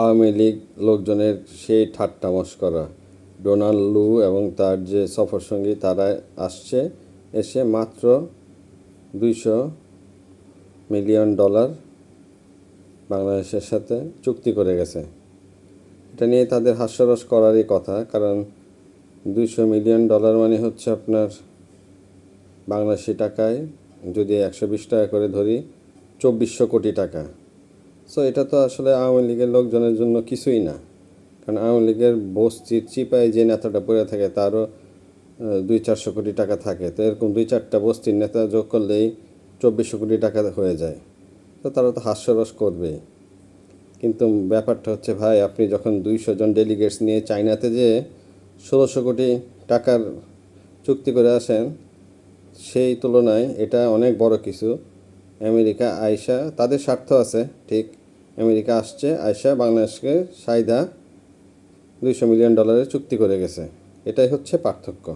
আওয়ামী লীগ লোকজনের সেই ঠাট্টা মস্করা ডোনাল্ড লু এবং তার যে সফরসঙ্গী তারা আসছে, এসে মাত্র দুইশো মিলিয়ন ডলার বাংলাদেশের সাথে চুক্তি করে গেছে। এটা নিয়ে তাদের হাস্যরস করারই কথা, কারণ দুইশো মিলিয়ন ডলার মানে হচ্ছে আপনার বাংলাদেশি টাকায় যদি একশো বিশ টাকা করে ধরি, চব্বিশশো কোটি টাকা। সো এটা তো আসলে আওয়ামী লীগের লোকজনের জন্য কিছুই না। কারণ আওয়ামী লীগের বস্তির চিপায় যে নেতাটা পড়ে থাকে, তারও দুই চারশো কোটি টাকা থাকে। তো এরকম দুই চারটা বস্তির নেতা যোগ করলেই চব্বিশশো কোটি টাকা হয়ে যায়। তো তারা তো হাস্যরস করবেই। কিন্তু ব্যাপারটা হচ্ছে, ভাই, আপনি যখন দুইশো জন ডেলিগেটস নিয়ে চায়নাতে যে ষোলোশো কোটি টাকার চুক্তি করে আসেন, সেই তুলনায় এটা অনেক বড় কিছু। আমেরিকা আয়সা তাদের স্বার্থ আছে, ঠিক। আমেরিকা আসছে আয়সা বাংলাদেশকে সাইদা দুইশো মিলিয়ন ডলারের চুক্তি করে গেছে। এটাই হচ্ছে পার্থক্য।